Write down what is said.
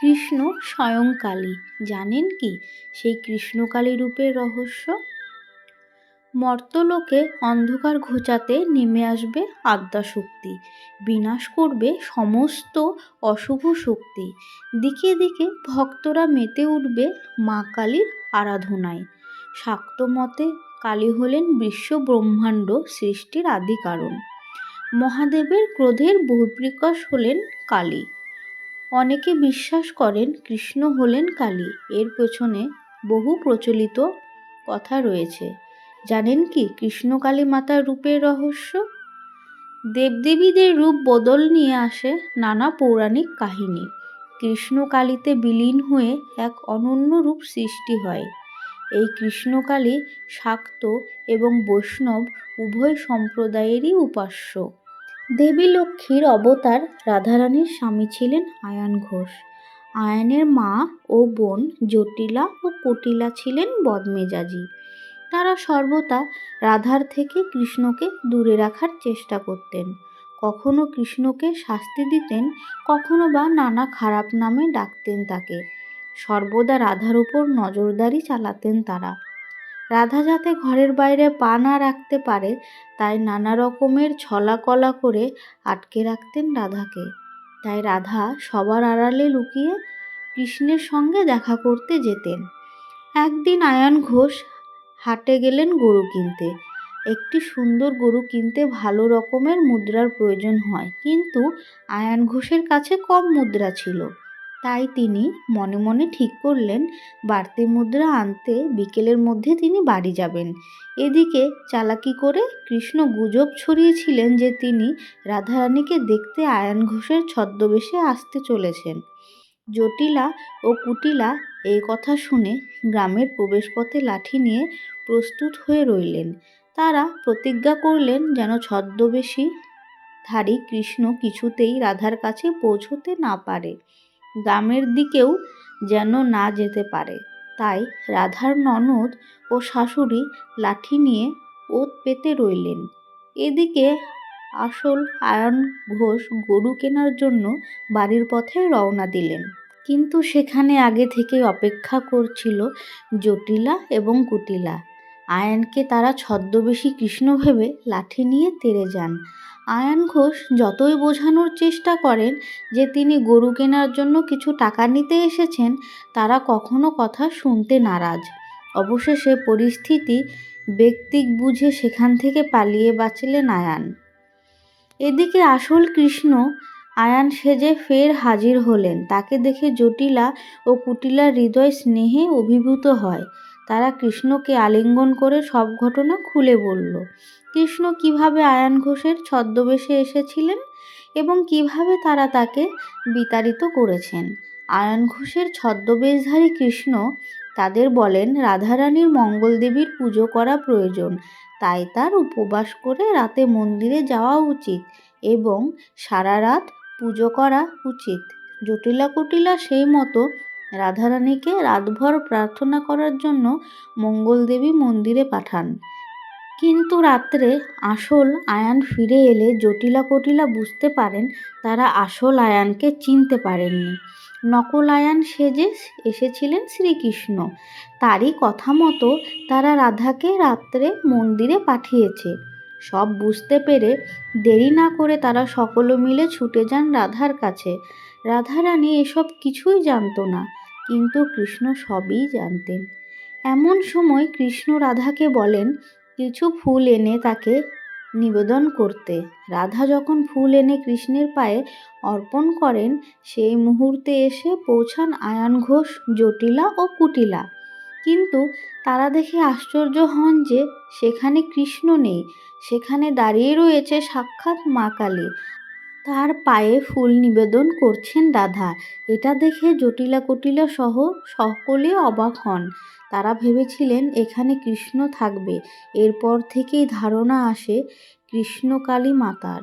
কৃষ্ণ স্বয়ং কালী জানেন কি? সেই কৃষ্ণকালী রূপের রহস্য? মর্তলোকে অন্ধকার ঘোচাতে নেমে আসবে আদ্যাশক্তি। বিনাশ করবে সমস্ত অশুভ শক্তি। দিকে দিকে ভক্তরা মেতে উঠবে মা কালীর আরাধনায়। শাক্ত মতে কালী হলেন বিশ্ব ব্রহ্মাণ্ড সৃষ্টির আদি কারণ মহাদেবের ক্রোধের বহিঃপ্রকাশ হলেন কালী। অনেকে বিশ্বাস করেন কৃষ্ণ হলেন কালী। এর পেছনে বহু প্রচলিত কথা রয়েছে। জানেন কি কৃষ্ণ কালী মাতার রূপের রহস্য? দেবদেবীদের রূপ বদল নিয়ে আসে নানা পৌরাণিক কাহিনী। কৃষ্ণ কালীতে বিলীন হয়ে এক অনন্য রূপ সৃষ্টি হয়। এই কৃষ্ণকালী শাক্ত এবং বৈষ্ণব উভয় সম্প্রদায়েরই উপাস্য। দেবী লক্ষ্মীর অবতার রাধারানীর স্বামী ছিলেন আয়ান ঘোষ। আয়ানের মা ও বোন জটিলা ও কটিলা ছিলেন বদমেজাজি। তারা সর্বদা রাধার থেকে কৃষ্ণকে দূরে রাখার চেষ্টা করতেন। কখনো কৃষ্ণকে শাস্তি দিতেন, কখনো বা নানা খারাপ নামে ডাকতেন তাকে। সর্বদা রাধার উপর নজরদারি চালাতেন তারা। রাধা যাতে ঘরের বাইরে পা না রাখতে পারে, তাই নানা রকমের ছলা কলা করে আটকে রাখতেন রাধাকে। তাই রাধা সবার আড়ালে লুকিয়ে কৃষ্ণের সঙ্গে দেখা করতে যেতেন। একদিন আয়ান ঘোষ হাটে গেলেন গরু কিনতে। একটি সুন্দর গরু কিনতে ভালো রকমের মুদ্রার প্রয়োজন হয়, কিন্তু আয়ান ঘোষের কাছে কম মুদ্রা ছিল। তাই তিনি মনে মনে ঠিক করলেন, বাড়তি মুদ্রা আনতে বিকেলের মধ্যে তিনি বাড়ি যাবেন। এদিকে চালাকি করে কৃষ্ণ গুজব ছড়িয়েছিলেন যে তিনি রাধারানীকে দেখতে আয়ান ঘোষের ছদ্মবেশে আসতে চলেছেন। জটিলা ও কুটিলা এই কথা শুনে গ্রামের প্রবেশপথে লাঠি নিয়ে প্রস্তুত হয়ে রইলেন। তারা প্রতিজ্ঞা করলেন যেন ছদ্মবেশী ধারী কৃষ্ণ কিছুতেই রাধার কাছে পৌঁছতে না পারে। গ্রামের দিকেও যেন না যেতে পারে। তাই রাধার ননদ ও শাশুড়ি লাঠি নিয়ে ওত পেতে রইলেন। এদিকে আসল আয়ন ঘোষ গরু কেনার জন্য বাড়ির পথে রওনা দিলেন। কিন্তু সেখানে আগে থেকে অপেক্ষা করছিল জটিলা এবং কুটিলা। আয়ানকে তারা ছদ্মবেশী কৃষ্ণ ভেবে লাঠি নিয়ে তেড়ে যান। আয়ান ঘোষ যতই বোঝানোর চেষ্টা করেন যে তিনি গরু কেনার জন্য কিছু টাকা নিতে এসেছেন, তারা কখনো কথা শুনতে নারাজ। অবশেষে পরিস্থিতি ব্যক্তিক বুঝে সেখান থেকে পালিয়ে বাঁচলেন আয়ান। এদিকে আসল কৃষ্ণ আয়ান সেজে ফের হাজির হলেন। তাকে দেখে জটিলা ও কুটিলার হৃদয় স্নেহে অভিভূত হয়। তারা কৃষ্ণকে আলিঙ্গন করে সব ঘটনা খুলে বলল। কৃষ্ণ কীভাবে আয়ান ঘোষের ছদ্মবেশে এসেছিলেন এবং কীভাবে তারা তাকে বিতাড়িত করেছেন? আয়ান ঘোষের ছদ্মবেশধারী কৃষ্ণ তাদের বলেন, রাধারানীর মঙ্গলদেবীর পুজো করা প্রয়োজন, তাই তার উপবাস করে রাতে মন্দিরে যাওয়া উচিত এবং সারা রাত পুজো করা উচিত। জটিলা কুটিলা সেই মতো রাধারানীকে রাতভর প্রার্থনা করার জন্য মঙ্গলদেবী মন্দিরে পাঠান। কিন্তু রাত্রে আসল আয়ান ফিরে এলে জটিলা কটিলা বুঝতে পারেন তারা আসল আয়ানকে চিনতে পারেননি। নকল আয়ান সেজে এসেছিলেন শ্রীকৃষ্ণ, তারই কথা মতো তারা রাধাকে রাত্রে মন্দিরে পাঠিয়েছে। সব বুঝতে পেরে দেরি না করে তারা সকলে মিলে ছুটে যান রাধার কাছে। রাধারানী এসব কিছুই জানতো না, কিন্তু কৃষ্ণ সবই জানতেন। এমন সময় কৃষ্ণ রাধাকে বলেন, কিছু ফুল এনে তাকে নিবেদন করতে। রাধা যখন ফুল এনে কৃষ্ণের পায়ে অর্পণ করেন, সেই মুহূর্তে এসে পৌঁছান আয়ন ঘোষ, জটিলা ও কুটিলা। কিন্তু তারা দেখে আশ্চর্য হন যে, সেখানে কৃষ্ণ নেই, সেখানে দাঁড়িয়ে রয়েছে সাক্ষাৎ মা কালী। তার পায়ে ফুল নিবেদন করছেন রাধা। এটা দেখে জটিলা কুটিলা সহ সকলে অবাক হন। তারা ভেবেছিলেন এখানে কৃষ্ণ থাকবে। এরপর থেকেই ধারণা আসে কৃষ্ণকালী মাতার।